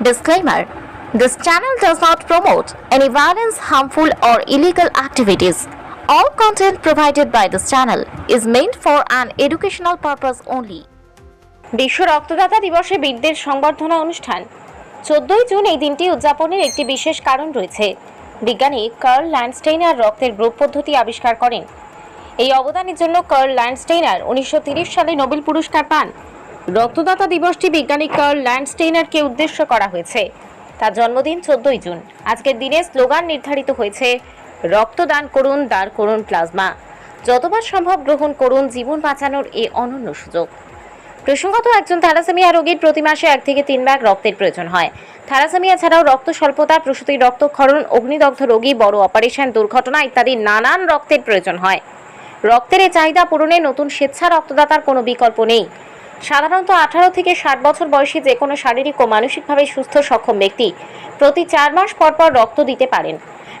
Disclaimer This channel does not promote any violence, harmful, or illegal activities. All content provided by this channel is meant for an educational purpose only. বিশ্ব রক্তদাতা দিবসে বীরদের সংবর্ধনা অনুষ্ঠান চোদ্দই June এই দিনটি উদযাপনের একটি বিশেষ কারণ রয়েছে বিজ্ঞানী কার্ল ল্যান্ডস্টেইনার রক্তের গ্রুপ পদ্ধতি আবিষ্কার করেন এই অবদানের জন্য কার্ল ল্যান্ডস্টেইনার উনিশশো সালে নোবেল পুরস্কার পান রক্তদাতা দিবসটি বিজ্ঞানী কার্ল ল্যান্ডস্টেইনারকে উদ্দেশ্য করা হয়েছে। তার জন্মদিন চোদ্দই জুন। আজকের দিনে স্লোগান নির্ধারিত হয়েছে, রক্তদান করুন, দান করুন প্লাজমা। যতবার সম্ভব গ্রহণ করুন, জীবন বাঁচানোর এ অনন্য সুযোগ। প্রসঙ্গত, একজন থ্যালাসেমিয়া রোগীর প্রতি মাসে এক থেকে তিন ব্যাগ রক্তের প্রয়োজন হয়। থ্যালাসেমিয়া ছাড়াও রক্ত স্বল্পতা, প্রসূতির রক্তক্ষরণ, অগ্নিদগ্ধ রোগী, বড় অপারেশন, দুর্ঘটনা ইত্যাদি নানান রক্তের প্রয়োজন হয়। রক্তের এই চাহিদা পূরণে নতুন স্বেচ্ছা রক্তদাতার কোনো বিকল্প নেই। সাধারণত আঠারো থেকে ষাট বছর বয়সী যে কোনো শারীরিক ও মানসিকভাবে সুস্থ, সক্ষম ব্যক্তি প্রতি চার মাস পর পর রক্ত দিতে পারেন।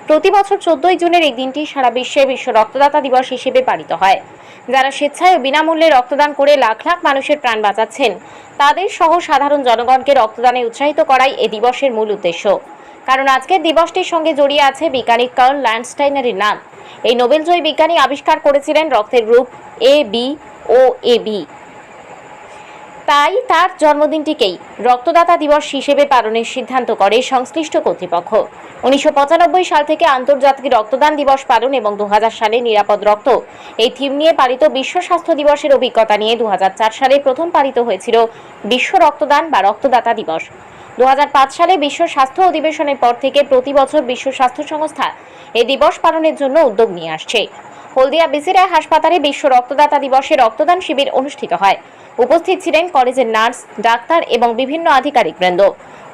প্রতি বছর চোদ্দই জুনের এই দিনটি সারা বিশ্বে বিশ্ব রক্তদাতা দিবস হিসেবে পালিত হয়। যারা স্বেচ্ছায় ও বিনামূল্যে রক্তদান করে লাখ লাখ মানুষের প্রাণ বাঁচাচ্ছেন, তাদের সহ সাধারণ জনগণকে রক্তদানে উৎসাহিত করাই এ দিবসের মূল উদ্দেশ্য। কারণ আজকের দিবসটির সঙ্গে জড়িয়ে আছে বিজ্ঞানী কার্ল ল্যান্ডস্টাইনারের নাম। এই নোবেলজয়ী বিজ্ঞানী আবিষ্কার করেছিলেন রক্তের group A B O A B তাই তার জন্মদিনটিকেই রক্তদাতা দিবস হিসেবে পালনের সিদ্ধান্ত করে সংশ্লিষ্ট কর্তৃপক্ষ। উনিশশো পঁচানব্বই সাল থেকে আন্তর্জাতিক রক্তদান দিবস পালন এবং দু সালে নিরাপদ রক্ত, এই থিম নিয়ে পালিত বিশ্ব স্বাস্থ্য দিবসের অভিজ্ঞতা নিয়ে দু হাজার চার সালে প্রথম পালিত হয়েছিল বিশ্ব রক্তদান বা রক্তদাতা দিবস। দু হাজার পাঁচ সালে বিশ্ব স্বাস্থ্য অধিবেশনের পর থেকে প্রতি বছর বিশ্ব স্বাস্থ্য সংস্থা এই দিবস পালনের জন্য উদ্যোগ নিয়ে আসছে। হলদিয়া বিসিরায় হাসপাতালে বিশ্ব রক্তদাতা দিবসে রক্তদান শিবির অনুষ্ঠিত হয়। উপস্থিত ছিলেন কলেজের নার্স, ডাক্তার এবং বিভিন্ন আধিকারিক বৃন্দ।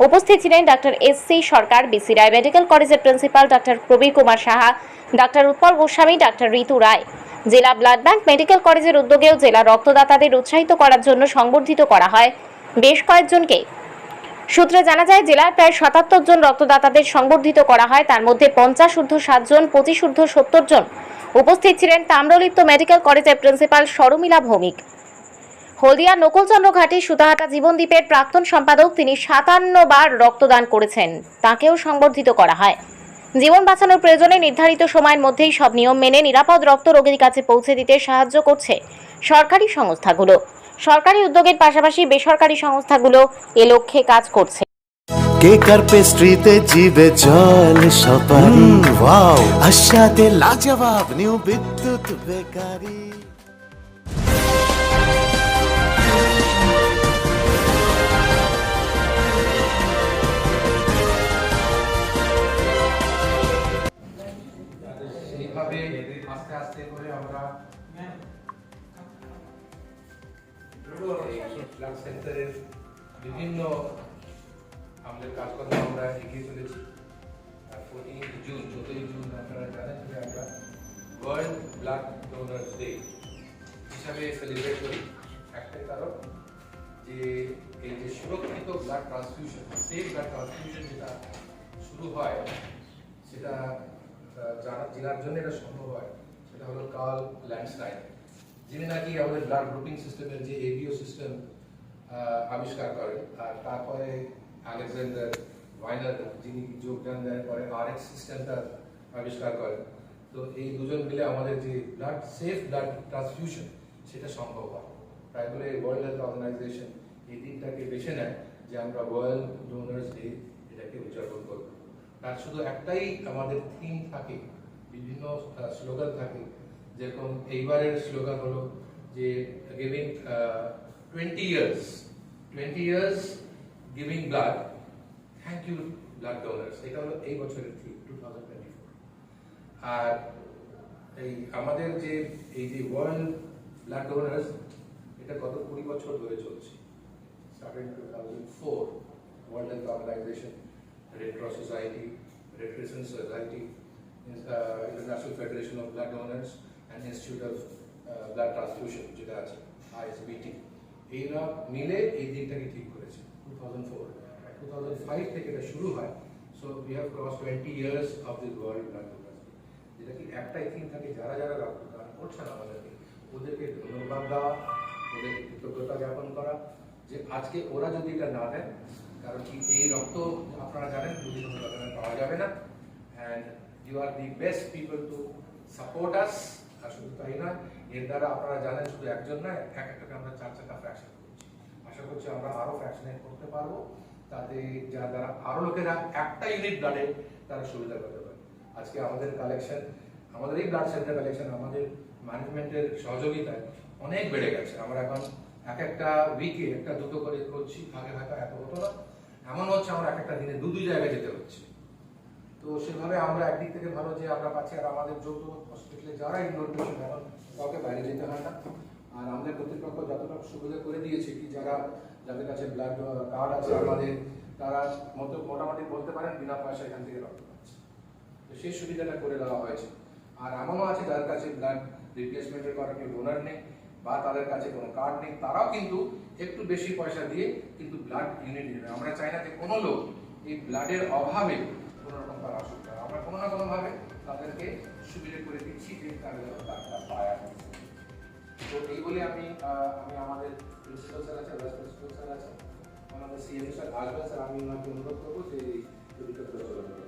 উপস্থিত ছিলেন doctor S C Sarkar BC Roy medical কলেজের principal doctor Prabir Kumar Saha, doctor Utpal Goswami, doctor Ritu Roy. জেলা ব্লাড ব্যাংক মেডিকেল কলেজের উদ্যোগেও জেলা রক্তদাতাদের উৎসাহিত করার জন্য সংবর্ধিত করা হয়। বেশ কয়েকজনকে সূত্রে জানা যায়, জেলার প্রায় সাতাত্তর জন রক্তদাতাদের সংবর্ধিত করা হয়। তার মধ্যে পঞ্চাশ ঊর্ধ্ব সাতজন পঁচিশ ঊর্ধ্ব সত্তর জন উপস্থিত ছিলেন তাম্রলিপ্ত মেডিকেল কলেজের প্রিন্সিপাল সরমিলা ভৌমিক। হলদিয়া নকুলচন্দ্র ঘাটি সুতাহাটা জীবনদ্বীপের প্রাক্তন সম্পাদক তিনি সাতান্ন বার রক্তদান করেছেন। তাকেও সংবর্ধিত করা হয়। জীবন বাঁচানোর প্রয়োজনে নির্ধারিত সময়ের মধ্যেই সব নিয়ম মেনে নিরাপদ রক্ত রোগীর কাছে পৌঁছে দিতে সাহায্য করছে সরকারি সংস্থাগুলো। সরকারি উদ্যোগের পাশাপাশি বেসরকারি সংস্থাগুলো এ লক্ষ্যে কাজ করছে। কেক আর পেস্ট্রিতে জিবে জল সপারি ওয়াও। আশাতে লাজবাব নিউ বিদ্যুৎ বেকারি। ব্লাড সেন্টারের বিভিন্ন আমাদের কাজকর্ম আমরা এগিয়ে চলেছি। আর ফোরটিন জুন চোদ্দই জুন আপনারা জানেন যে আমরা ওয়ার্ল্ড ব্লাড ডোনার্স ডে হিসাবে সেলিব্রেট করি। একটাই কারণ যে এই যে সুরক্ষিত blood transfusion safe blood transfusion যেটা শুরু হয়, সেটা যারা জন্য এটা সম্ভব হয়, সেটা হলো কার্ল ল্যান্ডস্টাইন যিনি নাকি আমাদের ব্লাড গ্রুপিং সিস্টেমের যে এবিও সিস্টেম আবিষ্কার করেন আর তারপরে আলেকজান্ডার ভাইনার যিনি যোগদান দেন পরে আর এক্স সিস্টেমটা আবিষ্কার করেন তো এই দুজন মিলে আমাদের যে ব্লাড সেফ ব্লাড ট্রান্সফিউশন সেটা সম্ভব হয়। তাই বলে ওয়ার্ল্ড হেলথ অর্গানাইজেশন এই দিনটাকে বেছে নেয় যে আমরা ওয়ার্ল্ড ডোনার্স ডে এটাকে উদযাপন করব। তার শুধু একটাই আমাদের থিম থাকে, বিভিন্ন স্লোগান থাকে যেরকম এইবারের স্লোগান হলো যে giving twenty years twenty years giving blood thank you blood donors এটা হলো এই বছরের theme two thousand twenty four আর এই আমাদের যে এই যে ওয়ার্ল্ড ব্লাড ডোনার্স এটা গত কুড়ি বছর ধরে চলছে। Started in 2004, World Health Organization, Red Cross Society, Red Crescent Society, uh, International Federation of Blood Donors, and Institute of uh, Blood Transfusion, যেটা আছে ISBT. এরা মিলে এই দিনটাকে ঠিক করেছে two thousand four two thousand five থেকে এটা শুরু হয় so we have cross twenty years of this world blood donors যেটা কি একটাই থিম থাকে যারা যারা রক্তদান করছেন আমাদেরকে ওদেরকে ধন্যবাদ দেওয়া ওদেরকে কৃতজ্ঞতা জ্ঞাপন করা যে আজকে ওরা যদি এটা না দেন কারণ কি এই রক্ত আপনারা জানেন দুদিন হলো আপনারা পাওয়া যাবে না and you are the best people to support us আর শুধু তাই না। এর দ্বারা আপনারা জানেন শুধু একজন নয়, এক একটাকে আমরা চার চারটা ফ্র্যাকশন করছি। আশা করছি আমরা আরও ফ্র্যাকশনেট করতে পারব, তাতে যার দ্বারা আরও লোকেরা একটা ইউনিট ব্লাডে তারা সুবিধা পেতে পারে। আজকে আমাদের কালেকশন আমাদের এই ব্লাড সেন্টার কালেকশন আমাদের ম্যানেজমেন্টের সহযোগিতায় অনেক বেড়ে গেছে। আমরা এখন এক একটা উইকে একটা দুটো করে করছি আগে হয়তো এত হতো না। এমন হচ্ছে আমরা এক একটা দিনে দু দুই জায়গায় যেতে হচ্ছে। তো সেভাবে আমরা একদিক থেকে ভালো যে আমরা পাচ্ছি, আর আমাদের যৌথ হসপিটালে যারা ইনরোল পেশেন্ট এখন কাউকে বাইরে যেতে হয় না। আর আমাদের কর্তৃপক্ষ যতটা সুবিধা করে দিয়েছে কি, যারা, যাদের কাছে ব্লাড কার্ড আছে আমাদের, তারা মতো মোটামুটি বলতে পারেন বিনা পয়সা এখান থেকে রক্ত পাচ্ছে। তো সেই সুবিধাটা করে দেওয়া হয়েছে। আর এমনও আছে যাদের কাছে ব্লাড রিপ্লেসমেন্টের করার কেউ ডোনার নেই, বা তাদের কাছে কোনো কার্ড নেই, তারাও কিন্তু একটু বেশি পয়সা দিয়ে কিন্তু ব্লাড ইউনিট নেবে। আমরা চাই না যে কোনো লোক এই ব্লাডের অভাবে কোনো রকম তার অসুবিধা আমরা কোনো না কোনোভাবে তাদেরকে সুবিধে করে দিচ্ছি যে তারা যেন ব্লাডটা পায় তো এই বলে আমি আমি আমাদের প্রিন্সিপাল স্যার আছে, ভাইস প্রিন্সিপাল স্যার আছে, আমাদের সিএম স্যার আসবেন স্যার, আমি ওনাকে অনুরোধ করব যে এই চলে যাবে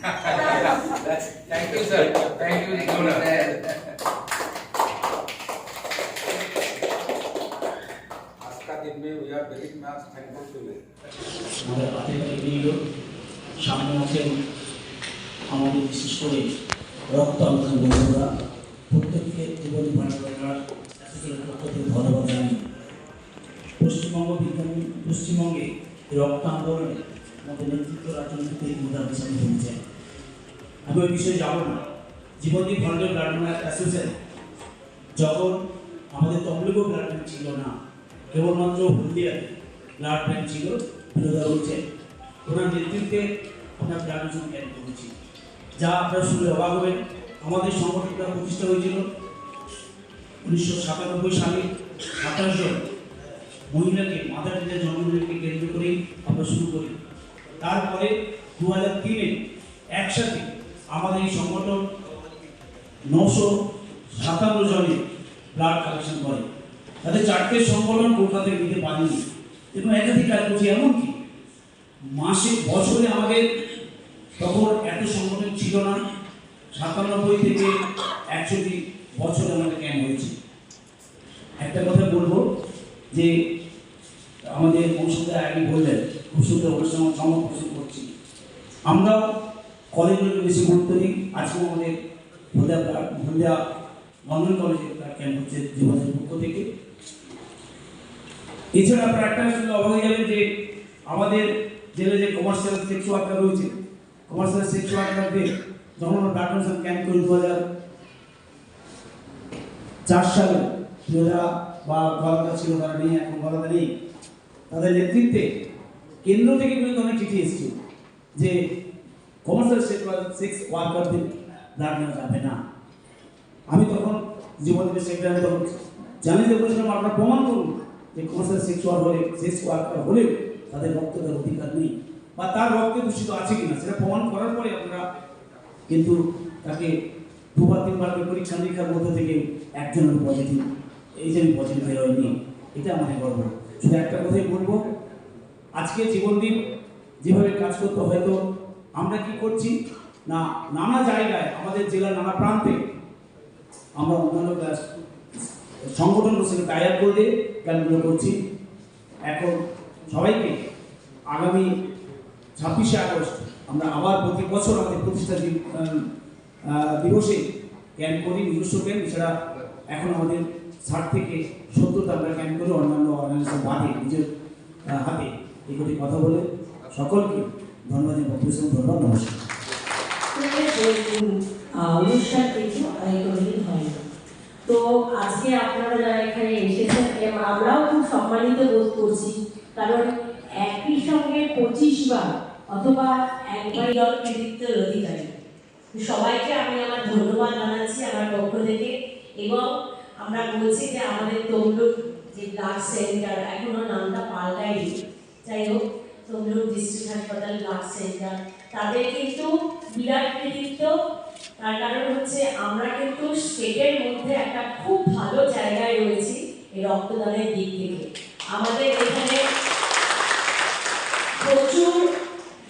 Thank you, sir. Thank you, Rigona. সামনে আছেন আমাদের বিশেষ করে রক্ত আলোচনা বন্ধুরা। প্রত্যেককে জীবনী ভাষার পক্ষ থেকে ধন্যবাদ জানি পশ্চিমবঙ্গ বিজ্ঞান পশ্চিমবঙ্গে রক্ত আন্দোলনে আমাদের নেতৃত্ব রাজনীতিতে ভূমিকা বিচার করেছেন আমি ওই বিষয়ে যাব না। জীবনী ভান্ডার ব্লাড অ্যাসোসিয়েশন। যখন আমাদের তমলুকও ব্লাড ব্যাংক ছিল না, কেবলমাত্র হলদিয়াতে ব্লাড ব্যাংক ছিল বিরোধা রয়েছে ওনার নেতৃত্বে আমরা ব্লাড ক্যাম্প করেছি। যা আপনারা শুনলে অবাক হবেন, আমাদের সংগঠনটা প্রতিষ্ঠা হয়েছিল উনিশশো সাতানব্বই সালে সাতাশ জন মহিলাকে মাদার টেরেসার জন্মদিনকে কেন্দ্র করেই আমরা শুরু করি। তারপরে দু হাজার তিনে একসাথে আমাদের এই সংগঠন নশো সাতান্ন জনে ব্লাড কালেকশন করে। তাদের চারটে সংগঠন কলকাতায় দিতে পারেনি। এবং একাধিক কাজ করছি, এমনকি মাসে, বছরে আমাদের তখন এত সংগঠন ছিল না। সাতানব্বই থেকে একষট্টি বছরে আমাদের ক্যাম্প হয়েছে। একটা কথা বলব, যে আমাদের মৌসুমদা আগে বললেন, খুব সুন্দর অনুষ্ঠান সমর্পণ করছি। আমরাও কলেজগুলোকে বেশি গুরুত্ব দিই। আজকেও আমাদের হলদিয়া হলদিয়া বন্ধন কলেজে তার ক্যাম্প হচ্ছে জীবনের পক্ষ থেকে। এছাড়া আপনারা একটা শুনলে অবাক হয়ে যাবেন যে আমাদের জেলে যে কমার্শিয়াল সেক্স ওয়ার্কার রয়েছে কমার্শিয়াল সেক্স ওয়ার্কারদের যখন আমরা ব্লাড ক্যাম্প করি দু হাজার চার সালে। যারা বা গলাদা ছিল তারা নেই এখন গলাদা নেই তাদের নেতৃত্বে কেন্দ্র থেকে কিন্তু অনেক চিঠি এসেছে যে কমার্শিয়াল সেক্স ওয়ার্কারদের ব্লাড নেওয়া যাবে না। আমি তখন জীবনের সেক্টরে তখন জানিয়ে বলেছিলাম, আপনারা প্রমাণ করুন যে কমার্শিয়াল সেক্সুয়াল হলে সেক্স ওয়ার্কার হলেও তাদের রক্ত দেওয়ার অধিকার নেই বা তার রক্তে দূষিত আছে কিনা, সেটা প্রমাণ করার পরে আপনারা কিন্তু তাকে দুবার, তিনবার পরীক্ষা নিরীক্ষার মধ্যে থেকে একজনের পজিটিভ এই যে পজিটিভ বের হয়নি এটা আমাদের গর্ব। শুধু একটা কথাই বলব, আজকে জীবনদীপ যেভাবে কাজ করতে হয়তো আমরা কি করছি? না, নানা জায়গায় আমাদের জেলার নানা প্রান্তে আমরা অন্যান্য সংগঠনগুলোর সঙ্গে টাই করে দিয়ে ক্যাম্পগুলো করছি। এখন সবাইকে আগামী ছাব্বিশে আগস্ট আমরা আবার প্রতি বছর আমাদের প্রতিষ্ঠা দিবসে ক্যাম্প করি, নিজস্ব ক্যাম্প এছাড়া এখন আমাদের ষাট থেকে সত্তরটা আমরা ক্যাম্প করি, অন্যান্য অর্গানাইজেশন বাদে নিজের হাতে এগুলি কথা বলে সকলকে ধন্যবাদ, এবং ধন্যবাদ, নমস্কার। তো আজকে আপনারা যারা এখানে এসেছেন এবং আমরাও খুব সম্মানিত বোধ করছি। কারণ একই সঙ্গে পঁচিশ বার অথবা একবার দল কৃতিত্বের অধিকারী। সবাইকে আমি আমার ধন্যবাদ জানাচ্ছি আমার পক্ষ থেকে, এবং আমরা বলছি যে আমাদের তমলুক যে ব্লাড সেন্টার, এখনও নামটা পাল্টায়নি। যাই হোক তমলুক ডিস্ট্রিক্ট হাসপাতাল ব্লাড সেন্টার তাদের কিন্তু বিরাট কৃতিত্ব। তার কারণ হচ্ছে আমরা কিন্তু স্টেটের মধ্যে একটা খুব ভালো জায়গায় রয়েছি এই রক্তদানের দিক থেকে। আমাদের এখানে প্রচুর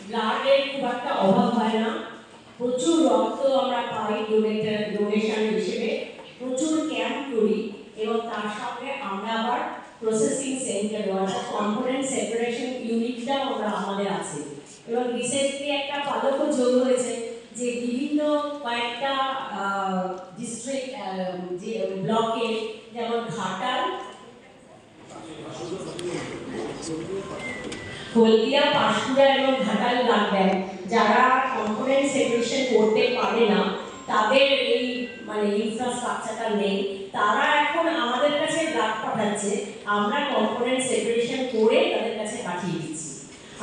ব্লাডের খুব একটা অভাব হয় না। প্রচুর রক্ত আমরা পাই ডোনেটার ডোনেশন হিসেবে। প্রচুর ক্যাম্প করি এবং তার সঙ্গে আমরা আবার প্রসেসিং সেন্টার কম্পোনেন্ট সেপারেশন ইউনিটটাও আমরা আমাদের আছে। এবং রিসেন্টলি একটা পালকও যোগ হয়েছে যে বিভিন্ন কয়েকটা ডিস্ট্রিক্ট যে ব্লকে যেমন ঘাটাল, হলদিয়া, পাঁশকুড়া এবং ঘাটাল ব্লাড ব্যাংক যারা কম্পোনেন্ট সেপারেশন করতে পারে না, তাদের এই মানে ইনফ্রাস্ট্রাকচারটা নেই। তারা এখন আমাদের কাছে ব্লাড পাঠাচ্ছে, আমরা কম্পোনেন্ট সেপারেশন করে তাদের পাঠিয়ে দিচ্ছি।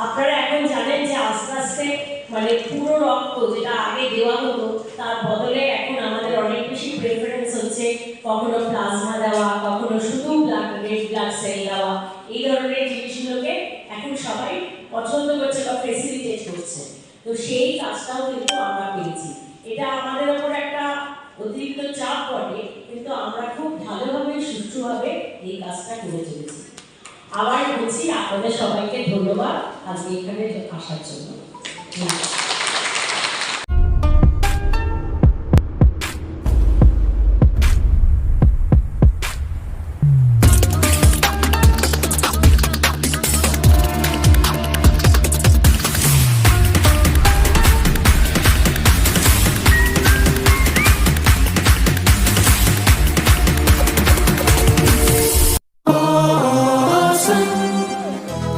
আপনারা এখন জানেন যে আস্তে আস্তে মানে পুরো রক্ত যেটা আগে দেওয়া হতো, তার বদলে এখন আমাদের অনেক বেশি প্রেফারেন্স হচ্ছে কখনো প্লাজমা দেওয়া, কখনো শুধু ব্লাড রেড ব্লাড সেল দেওয়া। এই ধরনের জিনিসগুলোকে এখন সবাই পছন্দ করছে বা ফেসিলিটেট করছে। তো সেই কাজটাও কিন্তু আমরা পেয়েছি। এটা আমাদের ওপর একটা অতিরিক্ত চাপ পড়ে কিন্তু আমরা খুব ভালোভাবে, সুষ্ঠুভাবে এই কাজটা করে চলেছি। আবার বলছি আপনাদের সবাইকে ধন্যবাদ আজকে এখানে আসার জন্য।